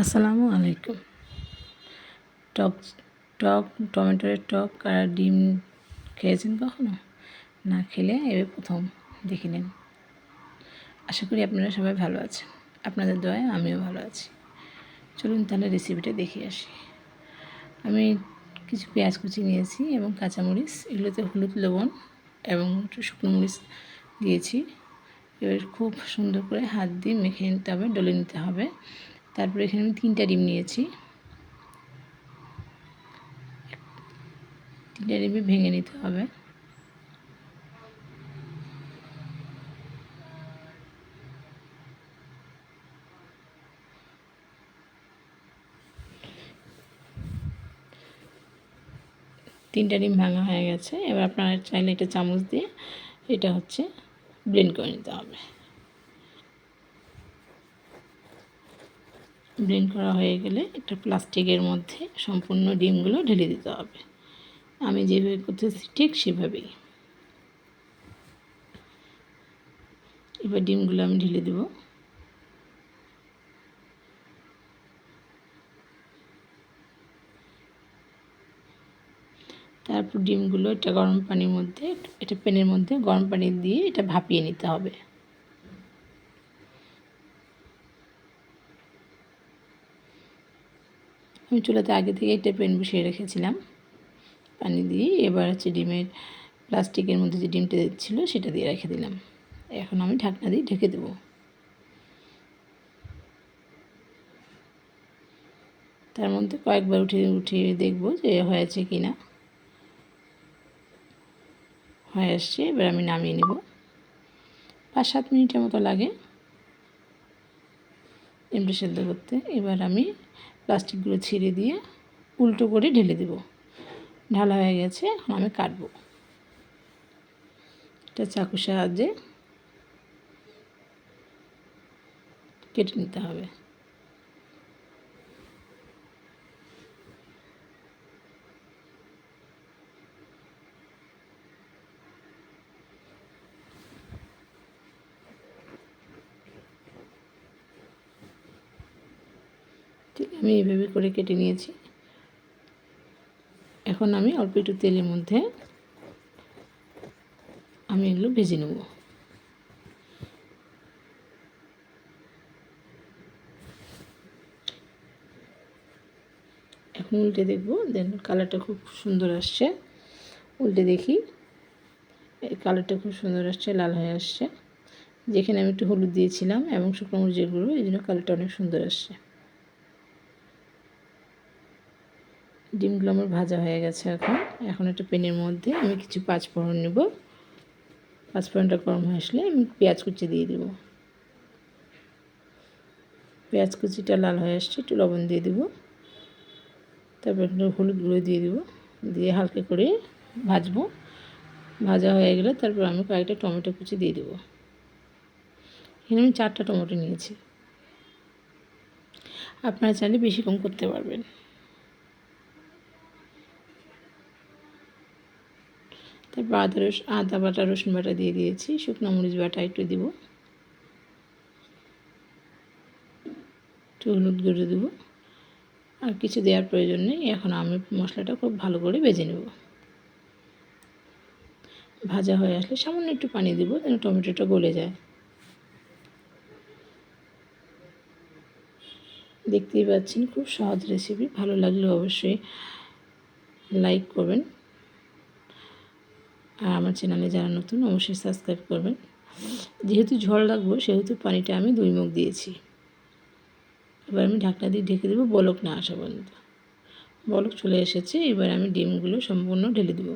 আসসালামু আলাইকুম। টক টক, টমেটোর টক আর ডিম খেয়েছেন কখনো? না খেলে এবার প্রথম দেখে নিন। আশা করি আপনারা সবাই ভালো আছেন। আপনাদের দয়ায় আমিও ভালো আছি। চলুন তাহলে রেসিপিটা দেখে আসি। আমি কিছু পেঁয়াজ কুচি নিয়েছি এবং কাঁচামরিচ, এগুলোতে হলুদ, লবণ এবং একটু শুকনো মরিচ দিয়েছি। এবার খুব সুন্দর করে হাত দিয়ে মেখে নিতে হবে, ডলে নিতে হবে। তারপরে এখানে আমি তিনটা ডিম নিয়েছি। তিনটা ডিমে ভেঙে নিতে হবে। তিনটা ডিম ভাঙা হয়ে গেছে। এবার আপনারা চাইলে একটা চামচ দিয়ে এটা হচ্ছে ব্লেন্ড করে নিতে হবে। ব্লেন্ড করা হয়ে গেলে একটা প্লাস্টিকের মধ্যে সম্পূর্ণ ডিমগুলো ঢেলে দিতে হবে। আমি যেভাবে করতেছি ঠিক সেভাবেই। এবার ডিমগুলো আমি ঢেলে দেব। তারপর ডিমগুলো এটা গরম পানির মধ্যে এটা প্যানের মধ্যে গরম পানি দিয়ে এটা ভাপিয়ে নিতে হবে। আমি চুলাতে আগে থেকে একটা প্যান বসিয়ে রেখেছিলাম। পানি দিয়ে এবার হচ্ছে ডিমের প্লাস্টিকের মধ্যে যে ডিমটা ছিল সেটা দিয়ে রেখে দিলাম। এখন আমি ঢাকনা দিয়ে ঢেকে দেবো। তার মধ্যে কয়েকবার উঠে, উঠিয়ে দেখব যে হয়েছে কি না। হয়ে আসছে, এবার আমি নামিয়ে নেব। পাঁচ সাত মিনিটের মতো লাগে ডিমটা সেদ্ধ করতে। এবার আমি প্লাস্টিকগুলো ছিঁড়ে দিয়ে উল্টো করে ঢেলে দেব। ঢালা হয়ে গেছে, এখন আমি কাটব। এটা চাকুর সাহায্যে কেটে নিতে হবে। ঠিক আমি এইভাবে করে কেটে নিয়েছি। এখন আমি অল্প একটু তেলের মধ্যে আমি এগুলো ভেজে নেব। এখন উল্টে দেখব, দেন কালারটা খুব সুন্দর আসছে। উল্টে দেখি, এই কালারটা খুব সুন্দর আসছে, লাল হয়ে আসছে। যেখানে আমি একটু হলুদ দিয়েছিলাম এবং শুকনো মরিচের গুঁড়ো, এই জন্য কালারটা অনেক সুন্দর আসছে। ডিমগুলো আমার ভাজা হয়ে গেছে এখন। এখন একটা পেনের মধ্যে আমি কিছু পাঁচফোড়ন নেব। পাঁচফোড়নটা গরম হয়ে আসলে আমি পেঁয়াজ কুচি দিয়ে দেব। পেঁয়াজ কুচিটা লাল হয়ে আসছে, একটু লবণ দিয়ে দেবো। তারপর একটু হলুদ গুঁড়ো দিয়ে দেবো। দিয়ে হালকা করে ভাজবো। ভাজা হয়ে গেলে তারপর আমি কয়েকটা টমেটো কুচি দিয়ে দেবো। এখানে আমি চারটা টমেটো নিয়েছি। আপনারা চাইলে বেশি কম করতে পারবেন। তারপর আদা রস, আদা বাটা, রসুন বাটা দিয়ে দিয়েছি। শুকনো মরিচ বাটা একটু দিব। একটু হলুদ গুঁড়ো দেবো। আর কিছু দেওয়ার প্রয়োজন নেই। এখন আমি মশলাটা খুব ভালো করে ভেজে নেব। ভাজা হয়ে আসলে সামান্য একটু পানি দেবো যেন টমেটোটা গলে যায়। দেখতেই পাচ্ছেন, খুব সহজ রেসিপি ভালো লাগলে অবশ্যই লাইক করবেন। আর আমার চ্যানেলে যারা নতুন, অবশ্যই সাবস্ক্রাইব করবেন। যেহেতু ঝড় লাগবো সেহেতু পানিটা আমি দুই মুখ দিয়েছি। এবার আমি ঢাকনা দিয়ে ঢেকে দেবো, বলক না আসা পর্যন্ত। বলক চলে এসেছে, এবার আমি ডিমগুলো সম্পূর্ণ ঢেলে দেবো।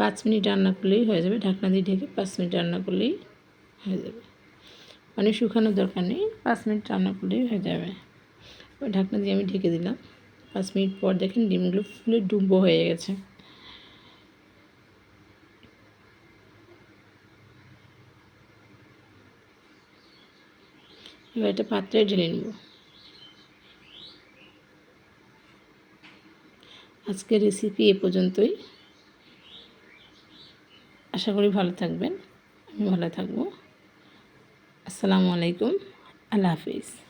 পাঁচ মিনিট রান্না করলেই হয়ে যাবে। ঢাকনা দিয়ে ঢেকে পাঁচ মিনিট রান্না করলেই হয়ে যাবে। মানে শুকানোর দরকার নেই, পাঁচ মিনিট রান্না করলেই হয়ে যাবে। ঢাকনা দিয়ে আমি ঢেকে দিলাম। পাঁচ মিনিট পর দেখেন ডিমগুলো ফুলে ডুবো হয়ে গেছে। এবার এটা পাত্রে ঢেলে নেব। আজকের রেসিপি এ পর্যন্তই। আশা করি ভালো থাকবেন। আমি ভালো থাকব। আসসালামু আলাইকুম। আল্লাহ হাফিজ।